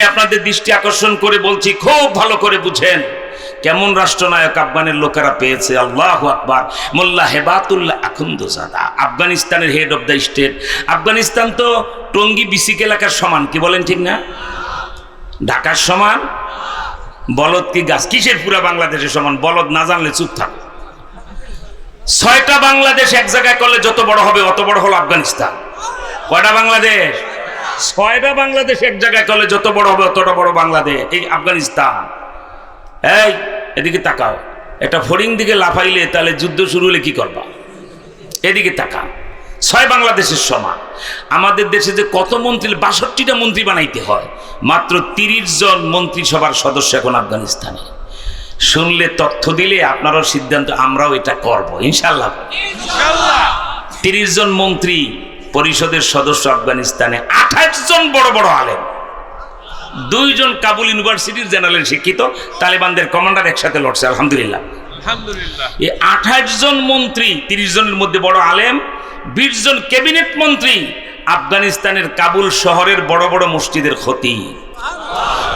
আপনাদের দৃষ্টি আকর্ষণ করে বলছি, খুব ভালো করে বুঝেন। কেমন রাষ্ট্রনায়ক আফগানের লোকেরা পেয়েছে, আল্লাহ আকবার। মোল্লা হেবাতুল্লাহ আখুন্দজাদা আফগানিস্তানের head of the state Afghanistan তো টঙ্গী বিসিক এলাকার সমান, কি বলেন ঠিক না? ঢাকার সমান, বলদ কি গাছ? কিসের পুরা বাংলাদেশের সমান? বলদ না জানলে চুপ থাক। ছয়টা বাংলাদেশ এক জায়গায় করলে যত বড় হবে, অত বড় হলো আফগানিস্তান। কয়টা বাংলাদেশ? ছয়টা বাংলাদেশ এক জায়গায় করলে যত বড় হবে অতটা বড় বাংলাদেশ এই আফগানিস্তান। এই এদিকে তাকাও। একটা ফরিং দিকে লাফাইলে তাহলে যুদ্ধ শুরু হলে কি করবা? এদিকে তাকা ছয় বাংলাদেশের সমান। আমাদের দেশে যে কত মন্ত্রী বাষট্টিটা মন্ত্রী বানাইতে হয় মাত্র তিরিশ জন মন্ত্রিসভার সদস্য এখন আফগানিস্তানে। শুনলে তথ্য দিলে আপনারও সিদ্ধান্ত আমরাও এটা করব ইনশাল্লাহ। তিরিশ জন মন্ত্রী পরিষদের সদস্য আফগানিস্তানে আঠাশ জন বড় বড় আলেম। দুইজন কাবুল ইউনিভার্সিটির জেনারেল শিক্ষিত তালেবানদের কমান্ডার একসাথে লড়ছে আলহামদুলিল্লাহ। এই আঠাশ জন মন্ত্রী তিরিশ জনের মধ্যে বড় আলেম বিশ জন ক্যাবিনেট মন্ত্রী আফগানিস্তানের কাবুল শহরের বড় বড় মসজিদের ক্ষতি।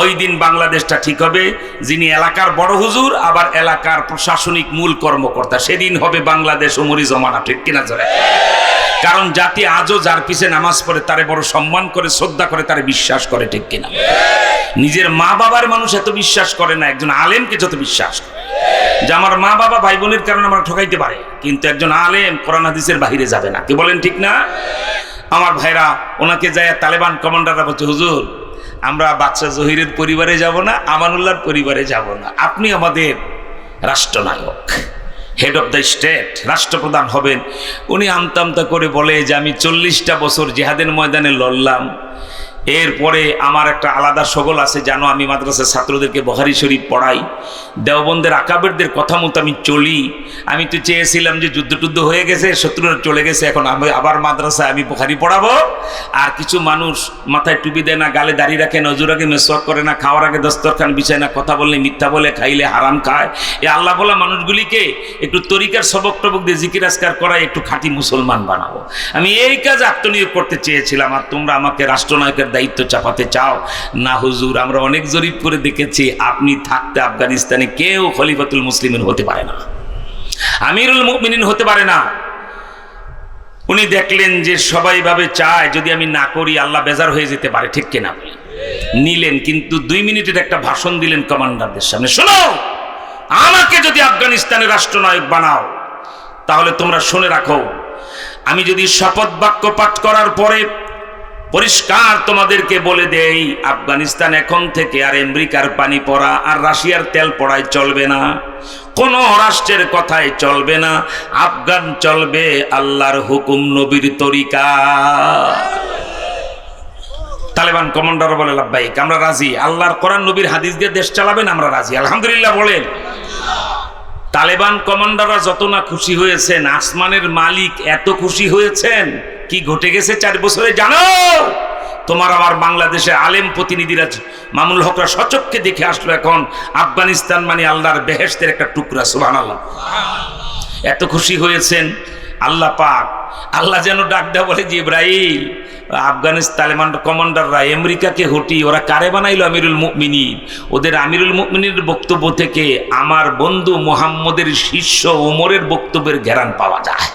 ওই দিন বাংলাদেশটা ঠিক হবে, যিনি এলাকার বড় হুজুর, আবার এলাকার প্রশাসনিক মূল কর্মকর্তা। সেদিন হবে বাংলাদেশ উমরি জমানা, ঠিক কিনা জোরে? কারণ জাতি আজও যার পিছে নামাজ পড়ে, তারে বড় সম্মান করে, শ্রদ্ধা করে, তারে বিশ্বাস করে, ঠিক কিনা? নিজের মা বাবার মানুষ এত বিশ্বাস করে না, একজন আলেমকে যত বিশ্বাস করে। যে আমার মা বাবা ভাই বোনের কারণে আমরা ঠকাইতে পারে, কিন্তু একজন আলেম কোরআন হাদিসের বাহিরে যাবে না। কি বলেন ঠিক না? আমার ভাইরা, ওনাকে যায় তালেবান কমান্ডাররা বলছে, হুজুর আমরা বাচ্চা জহিরের পরিবারে যাব না, আমানুল্লাহর পরিবারে যাব না। আপনি আমাদের রাষ্ট্রনায়ক হেড অফ দ্য স্টেট রাষ্ট্রপ্রধান হবেন। উনি আমতামতা আমতা করে বলে যে, আমি চল্লিশটা বছর জেহাদের ময়দানে লড়লাম এরপরে আমার একটা আলাদা সগল আছে, জানো, আমি মাদ্রাসার ছাত্রদেরকে বহারি শরীফ পড়াই। দেওবন্দের আকাবেরদের কথা মতো আমি চলি। আমি তো চেয়েছিলাম যে যুদ্ধ টুদ্ধ হয়ে গেছে, শত্রুরা চলে গেছে, এখন আমি আবার মাদ্রাসায় আমি বহারি পড়াবো। আর কিছু মানুষ মাথায় টুপি দেয় না, গালে দাড়ি রাখে নজর আগে মেসওয়াক করে না, খাওয়ার আগে দস্তরখান বিছায় না, কথা বললে মিথ্যা বলে, খাইলে হারাম খায়। এই আল্লাহ বলা মানুষগুলিকে একটু তরিকার সবক টবক দিয়ে জিকির আসকার করায়, একটু খাঁটি মুসলমান বানাবো। আমি এই কাজ আত্মনিয়োগ করতে চেয়েছিলাম, আর তোমরা আমাকে রাষ্ট্রনায়কের দায়িত্ব চাপাতে চাও? না হুজুর, আমরা অনেক জরিপ করে দেখেছি, আপনি থাকতে আফগানিস্তানে কেউ খলিফাতুল মুসলিমিন হতে পারে না। আমিরুল মুমিনিন হতে পারে না। উনি দেখলেন যে সবাই ভাবে চায়, যদি আমি না করি, আল্লাহ বেজার হয়ে যেতে পারে, ঠিক কিনা? নিলেন, কিন্তু দুই মিনিটের একটা ভাষণ দিলেন কমান্ডারদের সামনে, শোনো, আমাকে যদি আফগানিস্তানের রাষ্ট্রনায়ক বানাও, তাহলে তোমরা শুনে রাখো, আমি যদি শপথ বাক্য পাঠ করার পরে পরিষ্কার তোমাদেরকে বলে দেই, আফগানিস্তান এখন থেকে আর আমেরিকার পানি পড়া আর রাশিয়ার তেল পড়ায় চলবে না। কোন রাষ্ট্রের কথাই চলবে না, আফগান চলবে আল্লাহর হুকুম নবীর তরিকা। তালেবান কমান্ডার বলে লাভবাইক আমরা রাজি। আল্লাহর কোরআন নবীর হাদিস দিয়ে দেশ চালাবেন আমরা রাজি। আলহামদুলিল্লাহ বলেন। তালেবান কমান্ডাররা যত না খুশি হয়েছেন, আসমানের মালিক এত খুশি হয়েছেন কি ঘটে গেছে চার বছরে জানো? তোমার আবার বাংলাদেশে আলেম প্রতিনিধিরা মামুল হকরা সচককে দেখে আসলো এখন, আফগানিস্তান মানে আল্লাহর বেহেস্তের একটা টুকরা সুবাহ আল্লাহ এত খুশি হয়েছেন আল্লাহ পাক। আল্লাহ যেন ডাক দেওয়া বলে যে ইব্রাহিম আফগানিস্তান তালেবান কমান্ডাররা আমেরিকাকে হটি, ওরা কারে বানাইল আমিরুল মুমিনিন? ওদের আমিরুল মুমিনের বক্তব্য থেকে আমার বন্ধু মোহাম্মদের শিষ্য ওমরের বক্তব্যের ঘেরান পাওয়া যায়।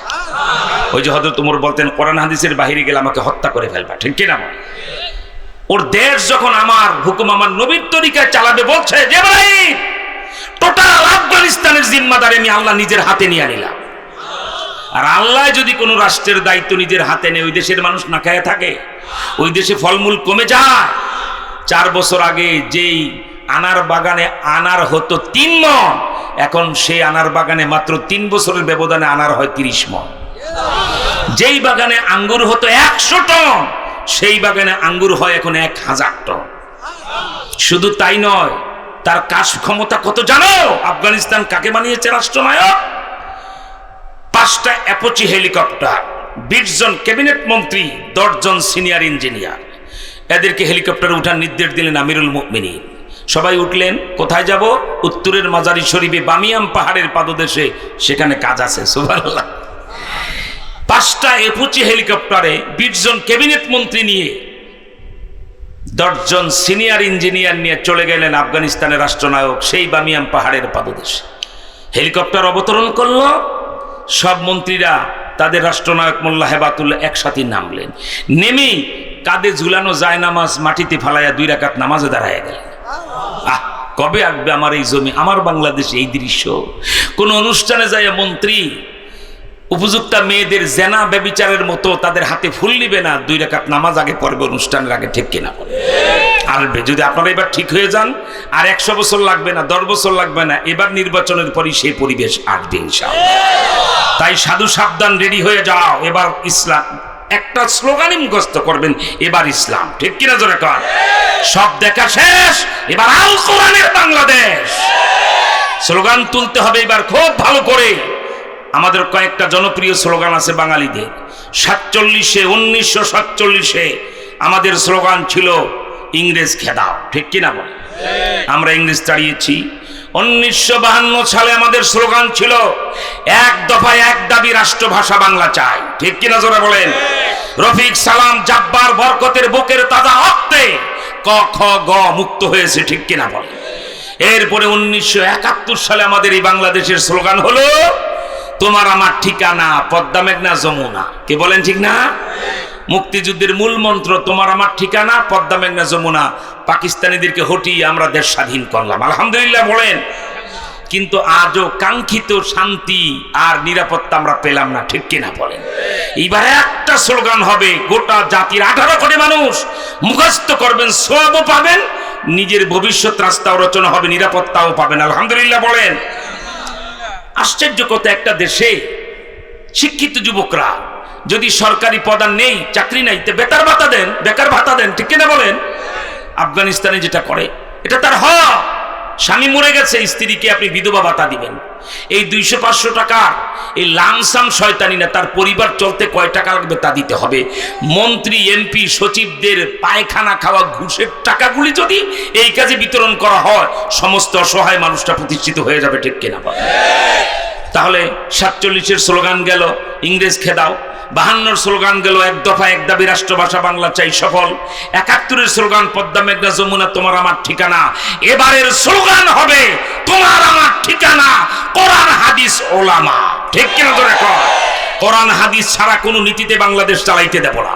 ওই যে হয়তো তোমর বলতেন, কোরআন হাদিসের বাহিরে গেলে আমাকে হত্যা করে ফেলবা। ঠিক কিনা? ওর দেশ যখন আমার হুকুম আমার নবীর তরিকায় চালাবে, বলছে যে ভাই টোটাল আফগানিস্তানের জিম্মাদারি আমি আল্লাহ নিজের হাতে নিয়ে নিলাম। আর আল্লাহ যদি কোনো রাষ্ট্রের দায়িত্ব নিজের হাতে নেয়, ওই দেশের মানুষ না খায় থাকে। ওই দেশে ফলমূল কমে যায়। চার বছর আগে যেই আনার বাগানে আনার হতো তিন মন এখন সেই আনার বাগানে মাত্র তিন বছরের ব্যবধানে আনার হয় তিরিশ মন যেই বাগানে আঙ্গুর হতো একশো টন, সেই বাগানে আঙ্গুর হয় এখন এক হাজার টন। শুধু তাই নয়, তার কাশ ক্ষমতা কত জানো? আফগানিস্তান কাকে বানিয়েছে রাষ্ট্রনায়ক? পাঁচটা অ্যাপোচি হেলিকপ্টার, বিশ জন ক্যাবিনেট মন্ত্রী দশজন সিনিয়র ইঞ্জিনিয়ার। এদেরকে হেলিকপ্টারে উঠার নির্দেশ দিলেন আমিরুল মুমিনিন। সবাই উঠলেন, কোথায় যাব? উত্তরের মাজারি শরীফে বামিয়াম পাহাড়ের পাদদেশে, সেখানে কাজ আছে, সুবহানাল্লাহ। পাঁচটা এপুচি হেলিকপ্টারে বিশ জন ক্যাবিনেট মন্ত্রী নিয়ে দশজন সিনিয়র ইঞ্জিনিয়ার নিয়ে চলে গেলেন আফগানিস্তানের রাষ্ট্রনায়ক সেই বামিয়াম পাহাড়ের পাদদেশে। হেলিকপ্টার অবতরণ করল, সব মন্ত্রীরা তাদের রাষ্ট্রনায়ক মোল্লা হেবাতুল্লাহ একসাথে নামলেন। নেমেই কাঁধে ঝুলানো যায় নামাজ মাটিতে ফালাইয়া দুই রাকাত নামাজে দাঁড়ায় গেলেন। আহ, কবে আসবে আমার এই জমি, আমার বাংলাদেশে এই দৃশ্য? কোন অনুষ্ঠানে যায় মন্ত্রী উপযুক্ত মেয়েদের জেনা ব্যবিচারের মতো তাদের হাতে ফুল নিবে না, দুই রেখাত নামাজ আগে পড়বে, অনুষ্ঠানের আগে ঠিক কিনা। আসবে যদি আপনারা এবার ঠিক হয়ে যান, আর একশো বছর লাগবে না, দশ বছর লাগবে না, এবার নির্বাচনের পরই সেই পরিবেশ আসবে তাই সাধু সাবধান, রেডি হয়ে যাও, এবার ইসলাম, একটা স্লোগানই মুখস্থ করবেন, এবার ইসলাম, ঠিক কিনা জোরে কর সব দেখা শেষ, এবার আল কোরআনের বাংলাদেশ। স্লোগান তুলতে হবে এবার খুব ভালো করে। আমাদের কয়েকটা জনপ্রিয় স্লোগান আছে বাঙালিদের। সাতচল্লিশে, উনিশশো সাতচল্লিশে আমাদের স্লোগান ছিল ইংরেজ খেদাও। ঠিক কিনা বল? আমরা ইংরেজ তাড়িয়েছি। উনিশশো বাহান্ন সালে আমাদের স্লোগান ছিল, এক দফায় এক দাবি রাষ্ট্রভাষা বাংলা চাই। ঠিক কিনা জোরে বলেন? রফিক সালাম জাব্বার বরকতের বুকের তাজা রক্তে ক, খ, গ মুক্ত হয়েছে, ঠিক কিনা বলেন এরপরে উনিশশো একাত্তর সালে আমাদের এই বাংলাদেশের স্লোগান হলো তোমার আমার ঠিকানা, পদ্মা মেঘনা যমুনা। কে বলেন ঠিক না? মুক্তিযুদ্ধের মূল মন্ত্র, তোমার আমার ঠিকানা, পদ্মা মেঘনা যমুনা। পাকিস্তানিদেরকে হটিয়ে আমরা দেশ স্বাধীন করলাম। আলহামদুলিল্লাহ বলেন। কিন্তু আজও কাঙ্ক্ষিত শান্তি আর নিরাপত্তা আমরা পেলাম না, ঠিক কিনা বলেন? এইবার একটা স্লোগান হবে, গোটা জাতির আঠারো কোটি মানুষ মুখস্থ করবেন, সবও পাবেন, নিজের ভবিষ্যৎ রাস্তাও রচনা হবে, নিরাপত্তাও পাবেন। আলহামদুলিল্লাহ বলেন। আশ্চর্য কত একটা দেশে শিক্ষিত যুবকরা যদি সরকারি প্রদান নেই, চাকরি নাই, তো বেকার ভাতা দেন, বেকার ভাতা দেন, ঠিক কিনা বলেন? আফগানিস্তানে যেটা করে, এটা তার হক। স্বামী মরে গেছে স্ত্রীকে আপনি বিধবা ভাতা দিবেন। এই দুইশো পাঁচশো টাকা, এই লামসাম শয়তানি না, তার পরিবার চলতে কয় টাকা লাগবে তা দিতে হবে। মন্ত্রী, এমপি, সচিবদের পায়খানা খাওয়া ঘুষের টাকাগুলি যদি এই কাজে বিতরণ করা হয়, সমস্ত অসহায় মানুষটা প্রতিষ্ঠিত হয়ে যাবে, ঠিক কিনা? তাহলে সাতচল্লিশের স্লোগান গেল, ইংরেজ খেদাও। বাহান্নর স্লোগান গেল, এক দফা এক দাবি, রাষ্ট্রভাষা বাংলা চাই সফল। একাত্তরের স্লোগান, পদ্মা মেঘনা যমুনা, তোমার আমার ঠিকানা। এবারের স্লোগান হবে, তোমার আমার ঠিকানা, কোরআন, হাদিস, ওলামা। ঠিক কিনা ধরে কর কোরআন, হাদিস ছাড়া কোনো নীতিতে বাংলাদেশ চালাইতে দেব না।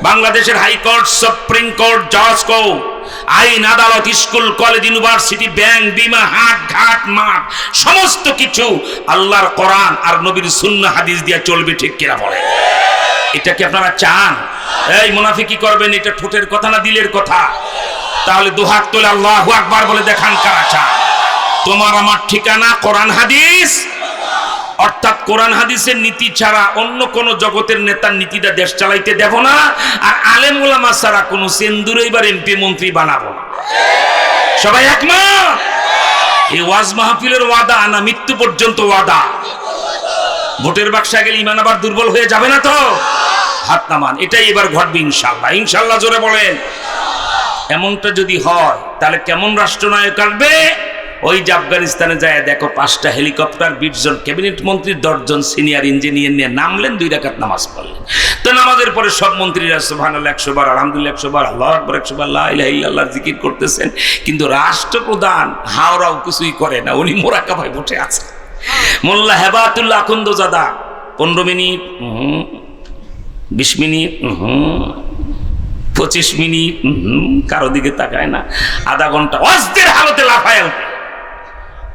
বাংলাদেশের হাইকোর্ট, সুপ্রিম কোর্ট, জজ কোর্ট আইন আদালত, স্কুল, কলেজ, ইউনিভার্সিটি, ব্যাংক, বিমা, হাট, ঘাট, মাঠ, সমস্ত কিছু আল্লাহর কোরআন আর নবীর শূন্য হাদিস দিয়ে চলবে, ঠিক কিনা বলে এটা কি আপনারা চান? এই মুনাফি কি করবেন? এটা ঠোঁটের কথা না দিলের কথা? তাহলে দুহাত তোলে আল্লাহ আকবার বলে দেখান কারা চান? তোমার আমার ঠিকানা কোরআন হাদিস অর্থাৎ কোরআন হাদিসের নীতি ছাড়া অন্য কোন জগতের নেতার নীতিটা দেশ চালাইতে দেব না, আর আলেম ওলামা ছাড়া কোনো সেন্দুর এবার এমপি মন্ত্রী বানাবো না। সবাই একমত? এই ওয়াজ মাহফিলের ওয়াদা না মৃত্যু পর্যন্ত ওয়াদা? ভোটের বাক্সা গেলে ইমান আবার দুর্বল হয়ে যাবে না তো? হাত নামান, এটাই এবার ঘটবে ইনশাল্লাহ ইনশাল্লাহ জোরে বলেন। এমনটা যদি হয়, তাহলে কেমন রাষ্ট্রনায়ক আসবে? ওই যে আফগানিস্তানে যায়, দেখো পাঁচটা হেলিকপ্টার, বিশ জন ক্যাবিনেট মন্ত্রী দশজন সিনিয়র ইঞ্জিনিয়ার নিয়ে নামলেন, দুই রাকাত নামাজ পড়লেন। তো নামাজের পরে সব মন্ত্রীরা সুবহান একশো বার আলহামদুলিল্লাহ একশো বার আল্লাহ আকবর একশো বার আল্লাহ জিকির করতেছেন। কিন্তু রাষ্ট্রপ্রধান হাওড়াও কিছুই করে না, উনি মোরাকাবায় বসে আছে মোল্লা হেবাতুল্লাহ আখন্দ জাদা পনেরো মিনিট বিশ মিনিট পঁচিশ মিনিট কারও দিকে তাকায় না, আধা ঘণ্টা অস্থির হালতে লাফায় ওঠে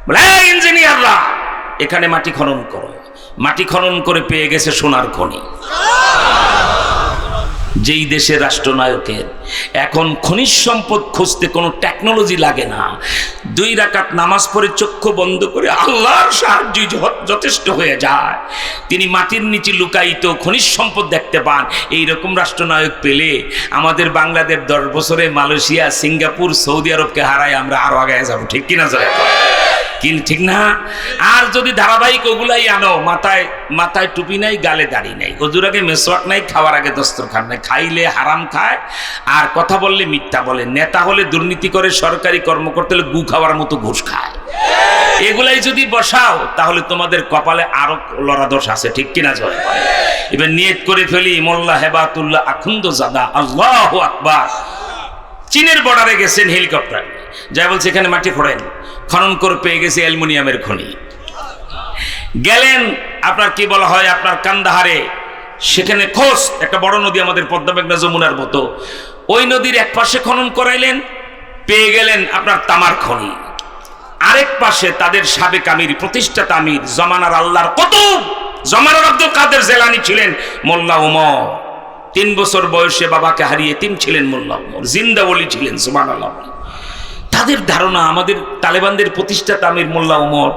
বলে ইঞ্জিনিয়াররা, এখানে মাটি খনন করো। মাটি খনন করে পেয়ে গেছে সোনার খনি। যেই দেশের রাষ্ট্রনায়কের এখন খনিজ সম্পদ খুঁজতে কোনো টেকনোলজি লাগে না, দুই রাকাত নামাজ পড়ে চক্ষু বন্ধ করে আল্লাহর সাহায্য যথেষ্ট হয়ে যায়। তিনি মাটির নিচে লুকায়িত খনিজ সম্পদ দেখতে পান। এই রকম রাষ্ট্রনায়ক পেলে আমাদের বাংলাদেশ দশ বছরে মালয়েশিয়া, সিঙ্গাপুর, সৌদি আরবকে হারায় আমরা আরও আগে যাব। ঠিক কিনা জয় কি ঠিক না? আর যদি ধারাবাহিক ওগুলাই আনো, মাথায় মাথায় টুপি নাই, গালে দাড়ি নাই। অজুর আগে মেসওয়াক নাই, খাওয়ার আগে দস্তরখান নাই। খাইলে হারাম খায়, আর কথা বললে মিথ্যা বলে। নেতা হলে দুর্নীতি করে, সরকারি কর্মকর্তা হলে গু খাওয়ার মতো ঘুষ খায়। এগুলাই যদি বসাও, তাহলে তোমাদের কপালে আরও লড়াদোষ আছে, ঠিক কিনা জয়? এবার নিয়ত করে ফেলি, মোল্লা হেবাতুল্লাহ আখুন্দ জাদা আল্লাহ আকবার। চীনের বর্ডারে গেছেন হেলিকপ্টার যা বলছে, এখানে মাটি খোঁড়েন খনন করে পেয়ে গেছে অ্যালুমিনিয়ামের খনি। গেলেন, আপনার কি বলা হয়, আপনার কান্দাহারে। সেখানে খোঁজ, একটা বড় নদী আমাদের পদ্মা মেঘনা যমুনার মতো। ওই নদীর এক পাশে খনন করাইলেন, পেয়ে গেলেন আপনার তামার খনি। আরেক পাশে তাদের সাবেক আমির, প্রতিষ্ঠাতা আমির, জমানার আল্লাহর কত জমানার আব্দুল কাদের জেলানি ছিলেন মোল্লা উমর তিন বছর বয়সে বাবাকে হারিয়ে তিন ছিলেন মোল্লা উমর জিন্দা বলি ছিলেন সুমান আল্লাহ তাদের ধারণা, আমাদের তালেবানদের প্রতিষ্ঠাতা আমির মোল্লা উমর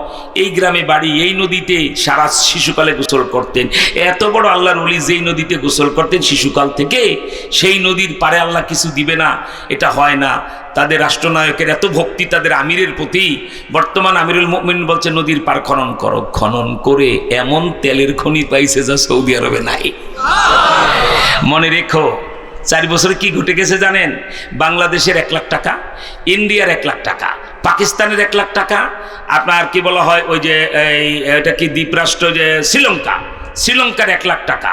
এই গ্রামে বাড়ি, এই নদীতে সারা শিশুকালে গোসল করতেন। এত বড় আল্লাহর অলি যেই নদীতে গোসল করতেন শিশুকাল থেকে, সেই নদীর পারে আল্লাহ কিছু দিবে না, এটা হয় না। তাদের রাষ্ট্রনায়কের এত ভক্তি তাদের আমিরের প্রতি। বর্তমান আমিরুল মুমিন বলছে, নদীর পার খনন করো। খনন করে এমন তেলের খনি পাইছে যা সৌদি আরবে নাই। মনে রেখো চার বছরে কি ঘটে গেছে জানেন? বাংলাদেশের এক লাখ টাকা, ইন্ডিয়ার এক লাখ টাকা, পাকিস্তানের এক লাখ টাকা, আপনার কি বলা হয়, ওই যে এই, এটা কি দ্বীপরাষ্ট্র, যে শ্রীলঙ্কা, শ্রীলঙ্কার এক লাখ টাকা,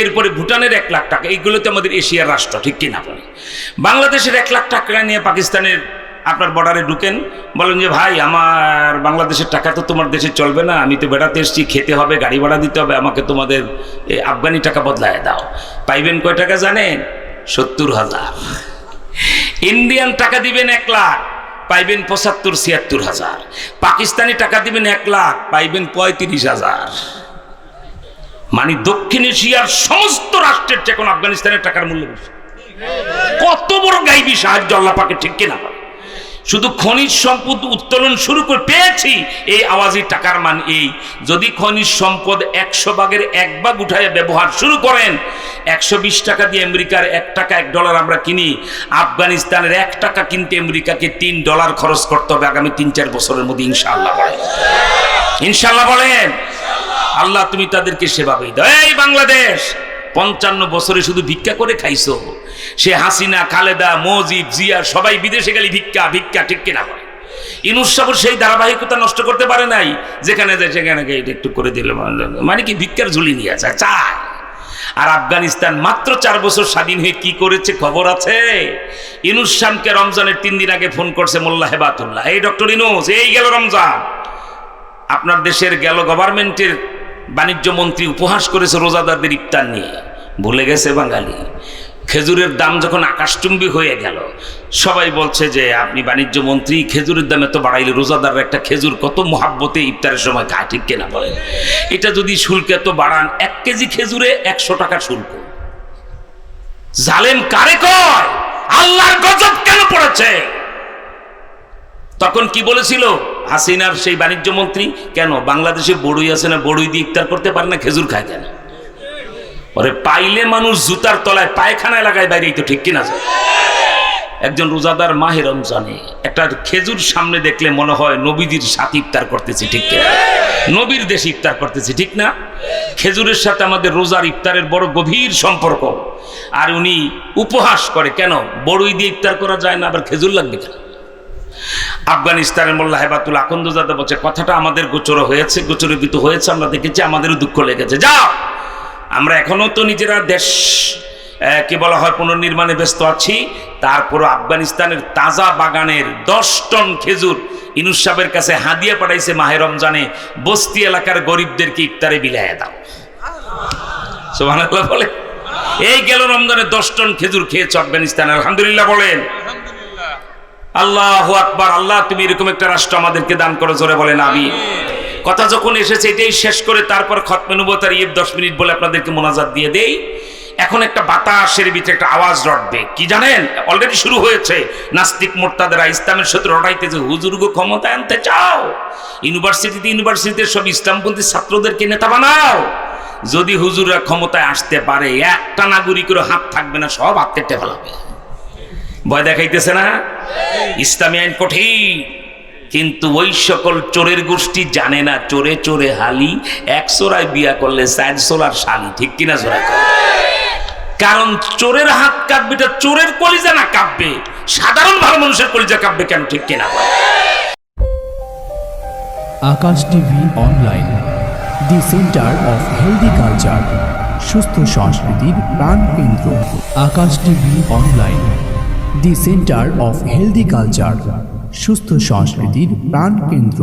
এরপরে ভুটানের এক লাখ টাকা এইগুলো তো আমাদের এশিয়ার রাষ্ট্র, ঠিক কিনা বলে বাংলাদেশের এক লাখ টাকা নিয়ে পাকিস্তানের আপনার বর্ডারে ঢুকেন, বলেন যে, ভাই, আমার বাংলাদেশের টাকা তো তোমার দেশে চলবে না, আমি তো বেড়াতে এসেছি, খেতে হবে, গাড়ি ভাড়া দিতে হবে, আমাকে তোমাদের আফগানি টাকা বদলায় দাও। পাইবেন কয় টাকা জানেন? সত্তর হাজার। ইন্ডিয়ান টাকা দিবেন এক লাখ, পাইবেন পঁচাত্তর, ছিয়াত্তর হাজার। পাকিস্তানি টাকা দিবেন এক লাখ, পাইবেন পঁয়ত্রিশ হাজার। মানে দক্ষিণ এশিয়ার সমস্ত রাষ্ট্রের চেয়ে এখন আফগানিস্তানের টাকার মূল্য কত বড় গাইবি সাহায্য আল্লাহ পাকে, ঠিক কিনা? শুধু খনিজ সম্পদ উত্তোলন শুরু করে পেয়েছি, এই আওয়াজি টাকার মান এই। যদি খনিজ সম্পদ একশো ভাগের এক ভাগ উঠায় ব্যবহার শুরু করেন, একশো বিশ টাকা দিয়ে আমেরিকার এক টাকা, এক ডলার আমরা কিনি, আফগানিস্তানের এক টাকা কিনতে আমেরিকাকে তিন ডলার খরচ করতে হবে আগামী তিন চার বছরের মধ্যে, ইনশাআল্লাহ বলেন। ইনশাআল্লাহ বলেন। আল্লাহ তুমি তাদেরকে সেভাবেই এই বাংলাদেশ! পঞ্চান্ন বছরে শুধু ভিক্ষা করে খাইছো। সে হাসিনা, খালেদা মজিব জিয়া, সবাই বিদেশে গেলে ভিক্ষা ভিক্ষা ঠিক কিনা বলে ইনুস সাবর সেই ধারাবাহিকতা নষ্ট করতে পারে নাই, যেখানে যায়, সেখানে এটা একটু করে দিল মানে কি ভিক্ষার ঝুলি নিয়ে আছে? চায় আর আফগানিস্তান মাত্র চার বছর স্বাধীন হয়ে কি করেছে খবর আছে? ইনুস শামকে রমজানের তিন দিন আগে ফোন করছে মোল্লা হেবাতুল্লাহ। এই ডক্টর ইনুস, এই গেল রমজান। আপনার দেশের গেল গভর্নমেন্টের বাণিজ্য মন্ত্রী উপহাস করেছে রোজাদারদের ইফতার নিয়ে। ভুলে গেছে বাঙালি। খেজুরের দাম যখন আকাশচুম্বী হয়ে গেল, সবাই বলছে যে আপনি বাণিজ্য মন্ত্রী, খেজুরের দাম এত বাড়াইলে রোজাদার একটা খেজুর কত মহাব্বতে ইফতারের সময় খায়, ঠিক কেনা বলেন? এটা যদি শুল্ক এত বাড়ান, এক কেজি খেজুরে একশো টাকা শুল্ক। জালেম কারে কয়? আল্লাহর গজব কেন পড়েছে? তখন কি বলেছিল? হাসিনার সেই বাণিজ্য মন্ত্রী, কেন? বাংলাদেশে বড়ই আছে না বড়ই দিয়ে ইফতার করতে পারে না, খেজুর খায় কেন? ওরে পাইলে মানুষ জুতার তলায় পায়খানায় লাগায় বাইরে তো ঠিক কিনা যায়। একজন রোজাদার মাহে রমজানে একটা খেজুর সামনে দেখলে মনে হয় নবীজির সাথে ইফতার করতেছি ঠিক কিনা? নবীর দেশে ইফতার করতেছি ঠিক না? খেজুরের সাথে আমাদের রোজার ইফতারের বড় গভীর সম্পর্ক। আর উনি উপহাস করে, কেন? বড়ই দিয়ে ইফতার করা যায় না, আবার খেজুর লাগবে কেন? আফগানিস্তানের মোল্লা হেবাতুল আকন্দজাদা বলছে, কথাটা আমাদের গোচর হয়েছে, গোচরীভূত হয়েছে, আমরা দেখেছি, আমাদেরও দুঃখ লেগেছে। যাও! আমরা এখনও তো নিজেরা দেশ কি বলা হয়, পুনর্নির্মাণে ব্যস্ত আছি। তারপরও আফগানিস্তানের তাজা বাগানের দশ টন খেজুর ইনুস সাহেবের কাছে হাদিয়া পাঠাইছে মাহে রমজানে। বস্তি এলাকার গরিবদেরকে ইফতারে বিলাইয়া দাও। সুবহানাল্লাহ বলে। এই গেল রমজানে দশ টন খেজুর খেয়েছে আফগানিস্তান। আলহামদুলিল্লাহ বলেন। আল্লাহ আকবার, আল্লাহ তুমি এরকম একটা রাষ্ট্র আমাদেরকে দান করো, জোরে বলেন আমি কথা যখন এসেছে, এটাই শেষ করে তারপর খতমেনুবতার ইয়ে দশ মিনিট বলে আপনাদেরকে মোনাজাত দিয়ে দেই। এখন একটা বাতাসের ভিতরে একটা আওয়াজ রটবে। কি জানেন? অলরেডি শুরু হয়েছে। নাস্তিক মোর্তাদেরা ইসলামের সাথে রটাইতেছে হুজুর্গ ক্ষমতা আনতে চাও? ইউনিভার্সিটিতে ইউনিভার্সিটিতে সব ইসলামপন্থী ছাত্রদেরকে নেতা বানাও? যদি হুজুররা ক্ষমতায় আসতে পারে, একটা নাগরিকেরও হাত থাকবে না, সব হাত কেটে ফেলাবে ভয় দেখাইতেছে না? ইসলামী আইন কঠিন। কিন্তু ওই সকল চোরের গোষ্ঠী জানে না, চোরে চোরে হালি, এক সোরায় বিয়া করলে চার সোলার শালি, ঠিক কিনা জোড়া কারণ চোরের হাত কাঁপবে এটা চোরের কলিজা না কাঁপবে। সাধারণ ভালো মানুষের কলিজা কাঁপবে কেন, ঠিক কিনা? Akash TV online, the centre of healthy culture, সুস্থ সংস্কৃতির প্রাণ কেন্দ্র Akash TV online. The centre of healthy culture সুস্থ সংস্কৃতির প্রাণকেন্দ্র।